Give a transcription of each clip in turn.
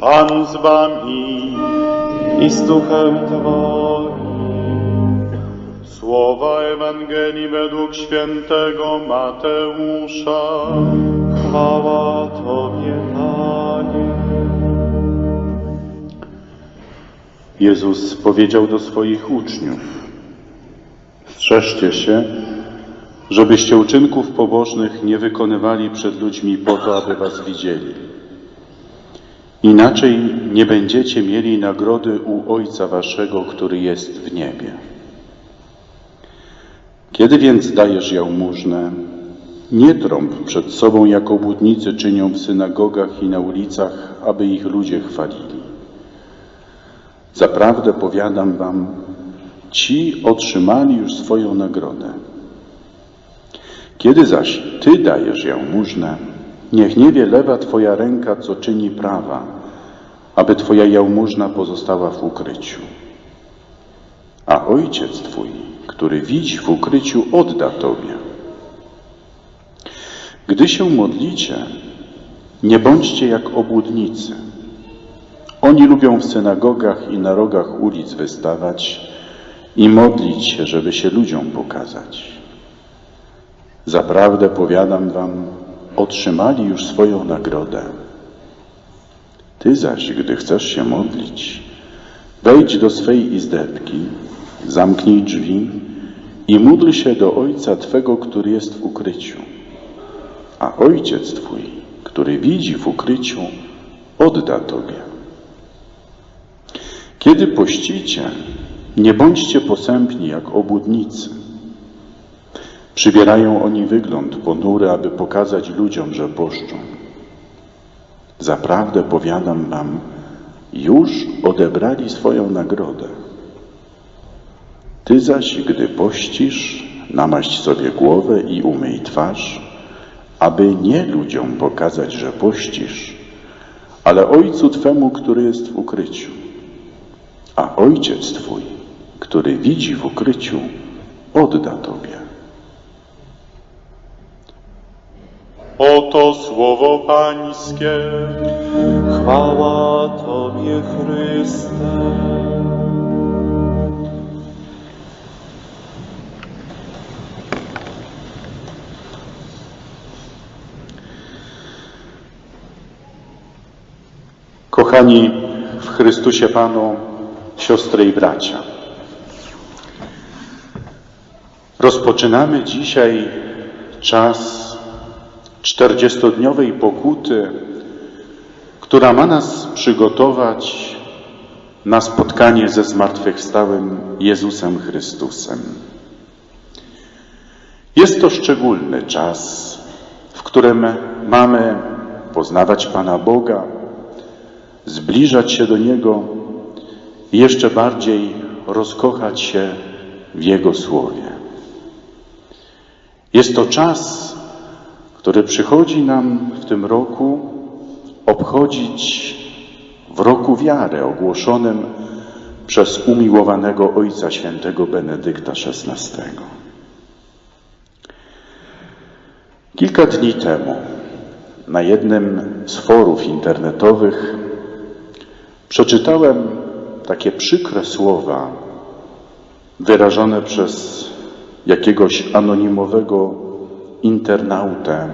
Pan z wami i z duchem Twoim. Słowa Ewangelii według świętego Mateusza. Chwała Tobie, Panie. Jezus powiedział do swoich uczniów: Strzeżcie się, żebyście uczynków pobożnych nie wykonywali przed ludźmi po to, aby was widzieli. Inaczej nie będziecie mieli nagrody u Ojca Waszego, który jest w niebie. Kiedy więc dajesz jałmużnę, nie trąb przed sobą, jak obłudnicy czynią w synagogach i na ulicach, aby ich ludzie chwalili. Zaprawdę powiadam wam, ci otrzymali już swoją nagrodę. Kiedy zaś ty dajesz jałmużnę, niech nie wie lewa twoja ręka, co czyni prawa, aby twoja jałmużna pozostała w ukryciu. A ojciec twój, który widzi w ukryciu, odda tobie. Gdy się modlicie, nie bądźcie jak obłudnicy. Oni lubią w synagogach i na rogach ulic wystawać i modlić się, żeby się ludziom pokazać. Zaprawdę powiadam wam, otrzymali już swoją nagrodę. Ty zaś, gdy chcesz się modlić, wejdź do swej izdebki, zamknij drzwi i módl się do Ojca Twego, który jest w ukryciu. A Ojciec Twój, który widzi w ukryciu, odda Tobie. Kiedy pościcie, nie bądźcie posępni jak obłudnicy. Przybierają oni wygląd ponury, aby pokazać ludziom, że poszczą. Zaprawdę powiadam wam, już odebrali swoją nagrodę. Ty zaś, gdy pościsz, namaść sobie głowę i umyj twarz, aby nie ludziom pokazać, że pościsz, ale Ojcu Twemu, który jest w ukryciu. A Ojciec Twój, który widzi w ukryciu, odda Tobie. Oto słowo Pańskie. Chwała Tobie, Chryste. Kochani w Chrystusie Panu, siostry i bracia. Rozpoczynamy dzisiaj czas czterdziestodniowej pokuty, która ma nas przygotować na spotkanie ze zmartwychwstałym Jezusem Chrystusem. Jest to szczególny czas, w którym mamy poznawać Pana Boga, zbliżać się do Niego i jeszcze bardziej rozkochać się w Jego Słowie. Jest to czas, który przychodzi nam w tym roku obchodzić w roku wiary ogłoszonym przez umiłowanego Ojca Świętego Benedykta XVI. Kilka dni temu na jednym z forów internetowych przeczytałem takie przykre słowa wyrażone przez jakiegoś anonimowego internautę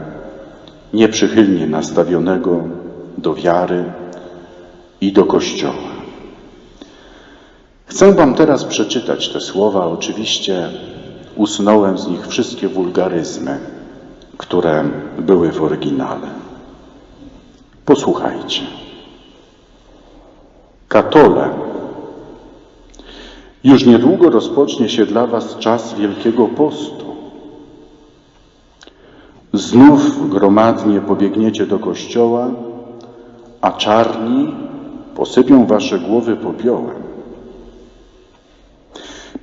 nieprzychylnie nastawionego do wiary i do Kościoła. Chcę Wam teraz przeczytać te słowa. Oczywiście usunąłem z nich wszystkie wulgaryzmy, które były w oryginale. Posłuchajcie. Katole, już niedługo rozpocznie się dla Was czas Wielkiego Postu. Znów gromadnie pobiegniecie do kościoła, a czarni posypią Wasze głowy popiołem.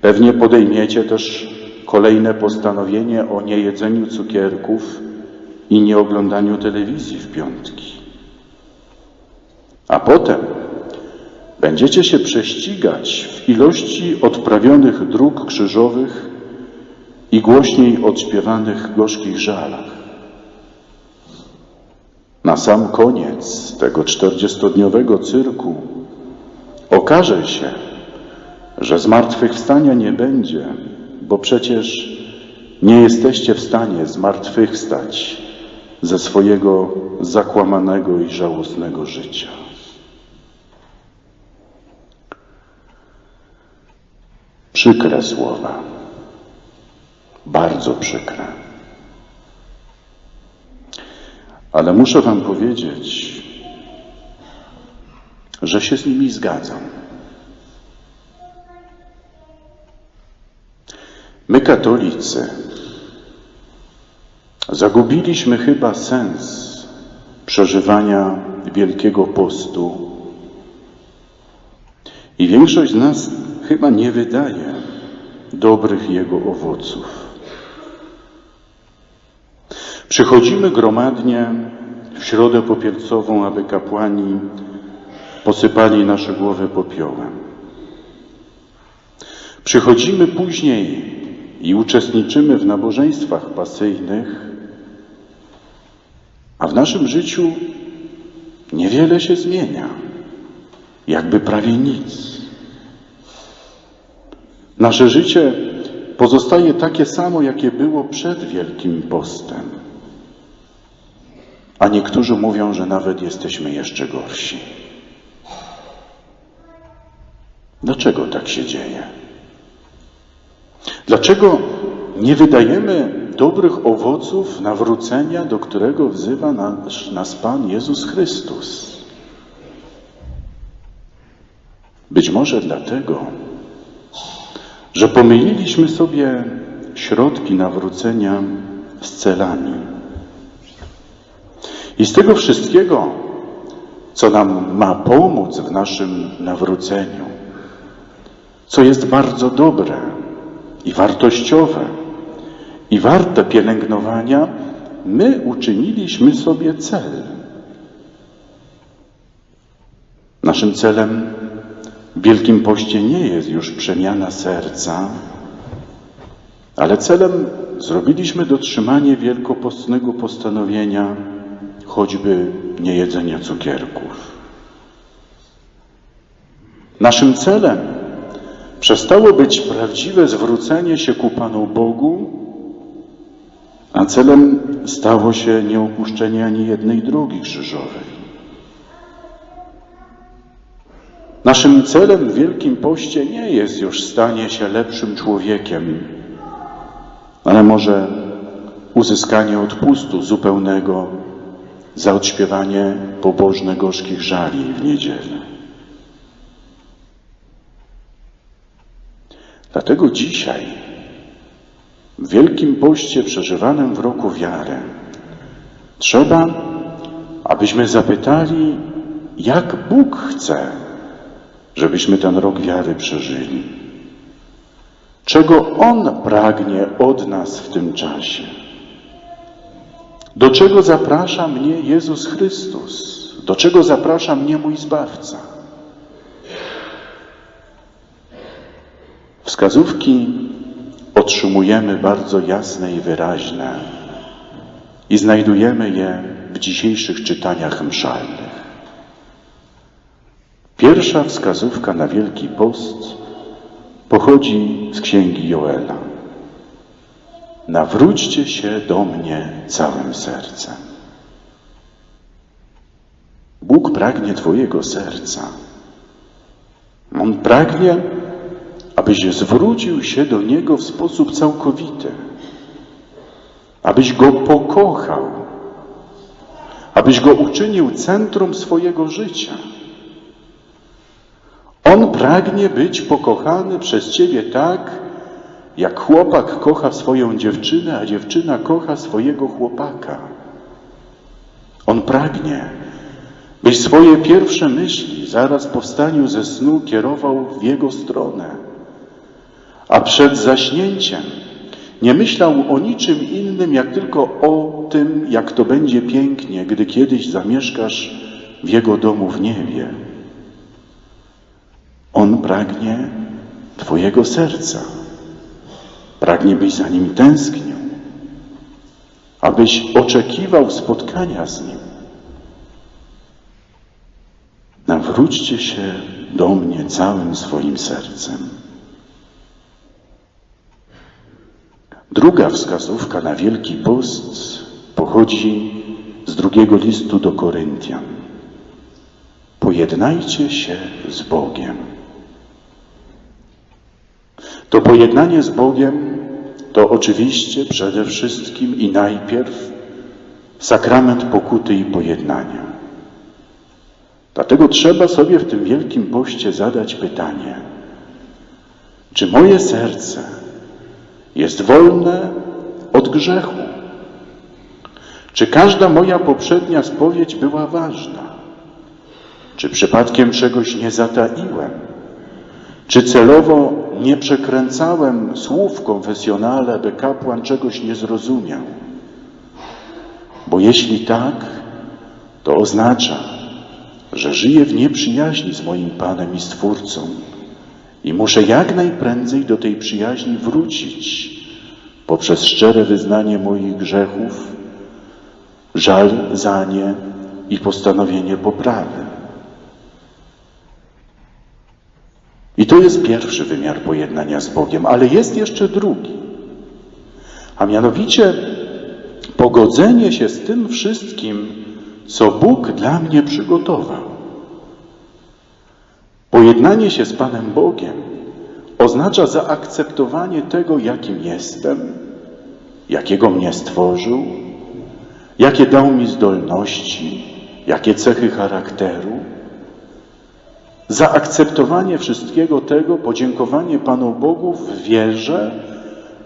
Pewnie podejmiecie też kolejne postanowienie o niejedzeniu cukierków i nieoglądaniu telewizji w piątki. A potem Będziecie się prześcigać w ilości odprawionych dróg krzyżowych i głośniej odśpiewanych gorzkich żalach. Na sam koniec tego czterdziestodniowego cyrku okaże się, że zmartwychwstania nie będzie, bo przecież nie jesteście w stanie zmartwychwstać ze swojego zakłamanego i żałosnego życia. Przykre słowa, bardzo przykre. Ale muszę Wam powiedzieć, że się z nimi zgadzam. My, katolicy, zagubiliśmy chyba sens przeżywania Wielkiego Postu i większość z nas chyba nie wydaje dobrych jego owoców. Przychodzimy gromadnie w środę popielcową, aby kapłani posypali nasze głowy popiołem. Przychodzimy później i uczestniczymy w nabożeństwach pasyjnych, a w naszym życiu niewiele się zmienia, jakby prawie nic. Nasze życie pozostaje takie samo, jakie było przed Wielkim Postem. A niektórzy mówią, że nawet jesteśmy jeszcze gorsi. Dlaczego tak się dzieje? Dlaczego nie wydajemy dobrych owoców nawrócenia, do którego wzywa nas, nas Pan Jezus Chrystus? Być może dlatego, że pomyliliśmy sobie środki nawrócenia z celami. I z tego wszystkiego, co nam ma pomóc w naszym nawróceniu, co jest bardzo dobre i wartościowe i warte pielęgnowania, my uczyniliśmy sobie cel. Naszym celem w Wielkim Poście nie jest już przemiana serca, ale celem zrobiliśmy dotrzymanie wielkopostnego postanowienia choćby niejedzenia cukierków. Naszym celem przestało być prawdziwe zwrócenie się ku Panu Bogu, a celem stało się nieopuszczenie ani jednej drogi krzyżowej. Naszym celem w Wielkim Poście nie jest już stanie się lepszym człowiekiem, ale może uzyskanie odpustu zupełnego za odśpiewanie pobożne gorzkich żali w niedzielę. Dlatego dzisiaj, w Wielkim Poście przeżywanym w roku wiary, trzeba, abyśmy zapytali, jak Bóg chce, żebyśmy ten rok wiary przeżyli. Czego On pragnie od nas w tym czasie? Do czego zaprasza mnie Jezus Chrystus? Do czego zaprasza mnie mój Zbawca? Wskazówki otrzymujemy bardzo jasne i wyraźne i znajdujemy je w dzisiejszych czytaniach mszalnych. Pierwsza wskazówka na Wielki Post pochodzi z księgi Joela. Nawróćcie się do mnie całym sercem. Bóg pragnie Twojego serca. On pragnie, abyś zwrócił się do Niego w sposób całkowity, abyś Go pokochał, abyś Go uczynił centrum swojego życia. On pragnie być pokochany przez Ciebie tak, jak chłopak kocha swoją dziewczynę, a dziewczyna kocha swojego chłopaka. On pragnie, byś swoje pierwsze myśli zaraz po wstaniu ze snu kierował w jego stronę, a przed zaśnięciem nie myślał o niczym innym, jak tylko o tym, jak to będzie pięknie, gdy kiedyś zamieszkasz w jego domu w niebie. On pragnie Twojego serca. Pragnie, byś za nim tęsknił, abyś oczekiwał spotkania z nim, Nawróćcie się do mnie całym swoim sercem. Druga wskazówka na Wielki Post pochodzi z drugiego listu do Koryntian. Pojednajcie się z Bogiem. To pojednanie z Bogiem to oczywiście przede wszystkim i najpierw sakrament pokuty i pojednania. Dlatego trzeba sobie w tym Wielkim Poście zadać pytanie, czy moje serce jest wolne od grzechu? Czy każda moja poprzednia spowiedź była ważna? Czy przypadkiem czegoś nie zataiłem? Czy celowo nie przekręcałem słów w konfesjonale, by kapłan czegoś nie zrozumiał? Bo jeśli tak, to oznacza, że żyję w nieprzyjaźni z moim Panem i Stwórcą i muszę jak najprędzej do tej przyjaźni wrócić poprzez szczere wyznanie moich grzechów, żal za nie i postanowienie poprawy. I to jest pierwszy wymiar pojednania z Bogiem, ale jest jeszcze drugi, a mianowicie pogodzenie się z tym wszystkim, co Bóg dla mnie przygotował. Pojednanie się z Panem Bogiem oznacza zaakceptowanie tego, jakim jestem, jakiego mnie stworzył, jakie dał mi zdolności, jakie cechy charakteru. Zaakceptowanie wszystkiego tego, podziękowanie Panu Bogu w wierze,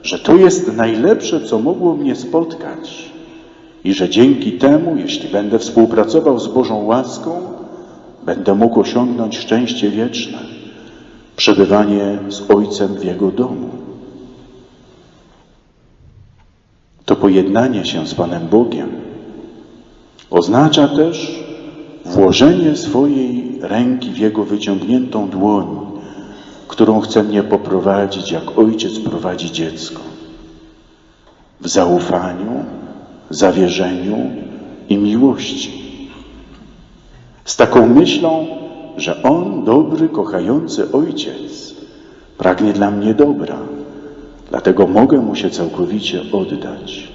że to jest najlepsze, co mogło mnie spotkać i że dzięki temu, jeśli będę współpracował z Bożą łaską, będę mógł osiągnąć szczęście wieczne, przebywanie z Ojcem w Jego domu. To pojednanie się z Panem Bogiem oznacza też włożenie swojej ręki w Jego wyciągniętą dłoń, którą chce mnie poprowadzić, jak ojciec prowadzi dziecko. W zaufaniu, zawierzeniu i miłości. Z taką myślą, że On, dobry, kochający ojciec, pragnie dla mnie dobra, dlatego mogę Mu się całkowicie oddać.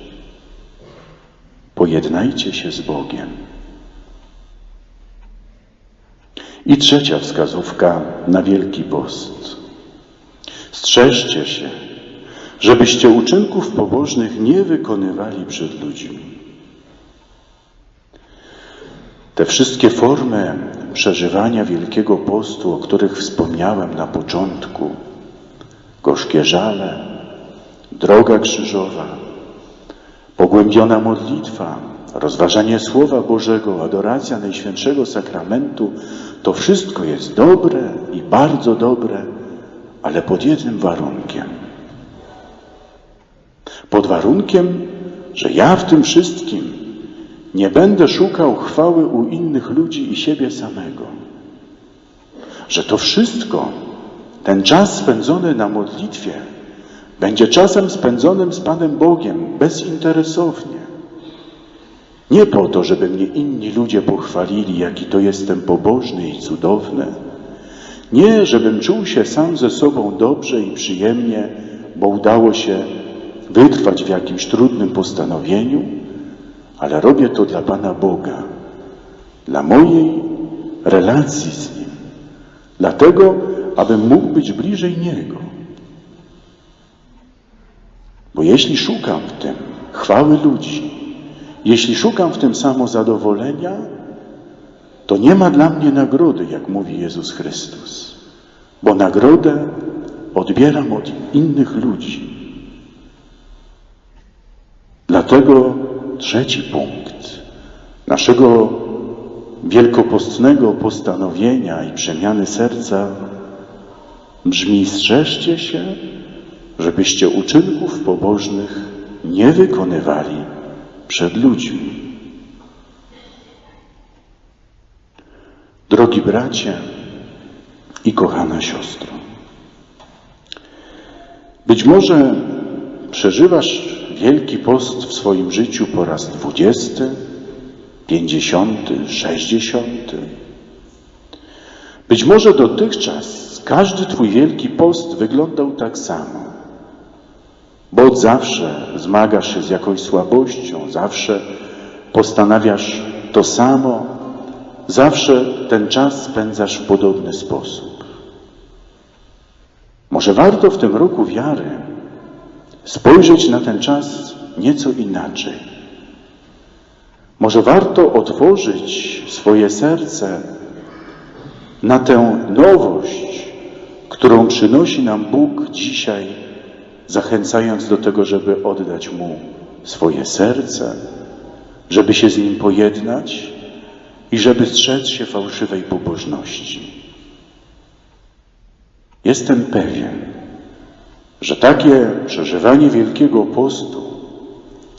Pojednajcie się z Bogiem. I trzecia wskazówka na Wielki Post. Strzeżcie się, żebyście uczynków pobożnych nie wykonywali przed ludźmi. Te wszystkie formy przeżywania Wielkiego Postu, o których wspomniałem na początku, gorzkie żale, droga krzyżowa, pogłębiona modlitwa, rozważanie Słowa Bożego, adoracja Najświętszego Sakramentu, to wszystko jest dobre i bardzo dobre, ale pod jednym warunkiem. Pod warunkiem, że ja w tym wszystkim nie będę szukał chwały u innych ludzi i siebie samego. Że to wszystko, ten czas spędzony na modlitwie, będzie czasem spędzonym z Panem Bogiem bezinteresownie. Nie po to, żeby mnie inni ludzie pochwalili, jaki to jestem pobożny i cudowny. Nie, żebym czuł się sam ze sobą dobrze i przyjemnie, bo udało się wytrwać w jakimś trudnym postanowieniu, ale robię to dla Pana Boga, dla mojej relacji z Nim, dlatego, abym mógł być bliżej Niego. Bo jeśli szukam w tym chwały ludzi, jeśli szukam w tym samozadowolenia, to nie ma dla mnie nagrody, jak mówi Jezus Chrystus, bo nagrodę odbieram od innych ludzi. Dlatego trzeci punkt naszego wielkopostnego postanowienia i przemiany serca brzmi: strzeżcie się, żebyście uczynków pobożnych nie wykonywali przed ludźmi. Drogi bracie i kochana siostro, być może przeżywasz Wielki Post w swoim życiu po raz dwudziesty, pięćdziesiąty, sześćdziesiąty. Być może dotychczas każdy Twój wielki post wyglądał tak samo, bo zawsze zmagasz się z jakąś słabością, zawsze postanawiasz to samo, zawsze ten czas spędzasz w podobny sposób. Może warto w tym roku wiary spojrzeć na ten czas nieco inaczej. Może warto otworzyć swoje serce na tę nowość, którą przynosi nam Bóg dzisiaj, zachęcając do tego, żeby oddać Mu swoje serce, żeby się z Nim pojednać i żeby strzec się fałszywej pobożności. Jestem pewien, że takie przeżywanie Wielkiego Postu,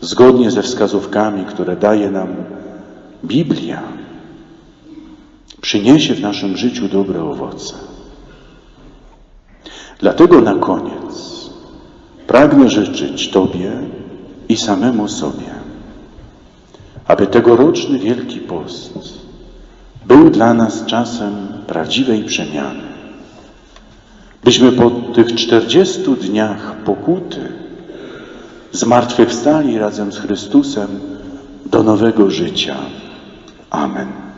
zgodnie ze wskazówkami, które daje nam Biblia, przyniesie w naszym życiu dobre owoce. Dlatego na koniec pragnę życzyć Tobie i samemu sobie, aby tegoroczny Wielki Post był dla nas czasem prawdziwej przemiany. Byśmy po tych czterdziestu dniach pokuty zmartwychwstali razem z Chrystusem do nowego życia. Amen.